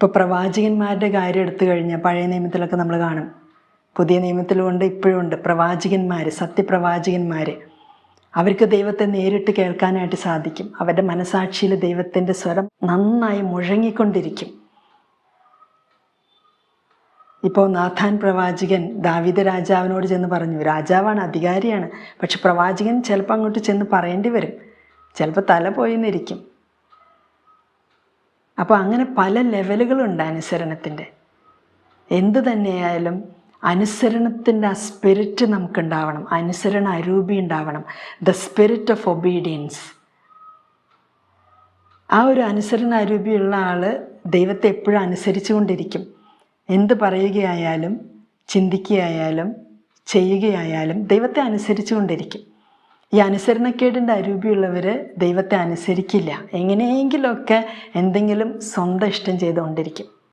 ഇപ്പോൾ പ്രവാചകന്മാരുടെ കാര്യം എടുത്തു കഴിഞ്ഞാൽ പഴയ നിയമത്തിലൊക്കെ നമ്മൾ കാണും. പുതിയ നിയമത്തിലുമുണ്ട് ഇപ്പോഴും ഉണ്ട്. പ്രവാചകന്മാർ സത്യപ്രവാചകന്മാർ അവർക്ക് ദൈവത്തെ നേരിട്ട് കേൾക്കാനായിട്ട് സാധിക്കും. അവരുടെ മനസാക്ഷിയിൽ ദൈവത്തിന്റെ സ്വരം നന്നായി മുഴങ്ങിക്കൊണ്ടിരിക്കും. ഇപ്പോൾ നാഥാൻ പ്രവാചകൻ ദാവിദ രാജാവിനോട് ചെന്ന് പറഞ്ഞു രാജാവാണ് അധികാരിയാണ്. പക്ഷെ പ്രവാചകൻ ചിലപ്പോൾ അങ്ങോട്ട് ചെന്ന് പറയേണ്ടി വരും. ചിലപ്പോൾ തല പോയിന്നിരിക്കും. അപ്പോൾ അങ്ങനെ പല ലെവലുകളുണ്ട് അനുസരണത്തിന്റെ എന്ത് തന്നെയായാലും അനുസരണത്തിന്റെ ആ സ്പിരിറ്റ് നമുക്കുണ്ടാവണം. അനുസരണ അരൂപി ഉണ്ടാവണം. ദ സ്പിരിറ്റ് ഓഫ് ഒബീഡിയൻസ് ആ ഒരു അനുസരണ അരൂപിയുള്ള ആൾ ദൈവത്തെ എപ്പോഴും അനുസരിച്ചു കൊണ്ടിരിക്കും എന്ത് പറയുകയായാലും ചിന്തിക്കുകയായാലും ചെയ്യുകയായാലും ദൈവത്തെ അനുസരിച്ചു കൊണ്ടിരിക്കും ഈ അനുസരണക്കേടിന്റെ അരൂപിയുള്ളവർ ദൈവത്തെ അനുസരിക്കില്ല. എങ്ങനെയെങ്കിലുമൊക്കെ എന്തെങ്കിലും സ്വന്തം ഇഷ്ടം ചെയ്തുകൊണ്ടിരിക്കും.